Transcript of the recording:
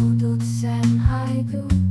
hudut sen haydut.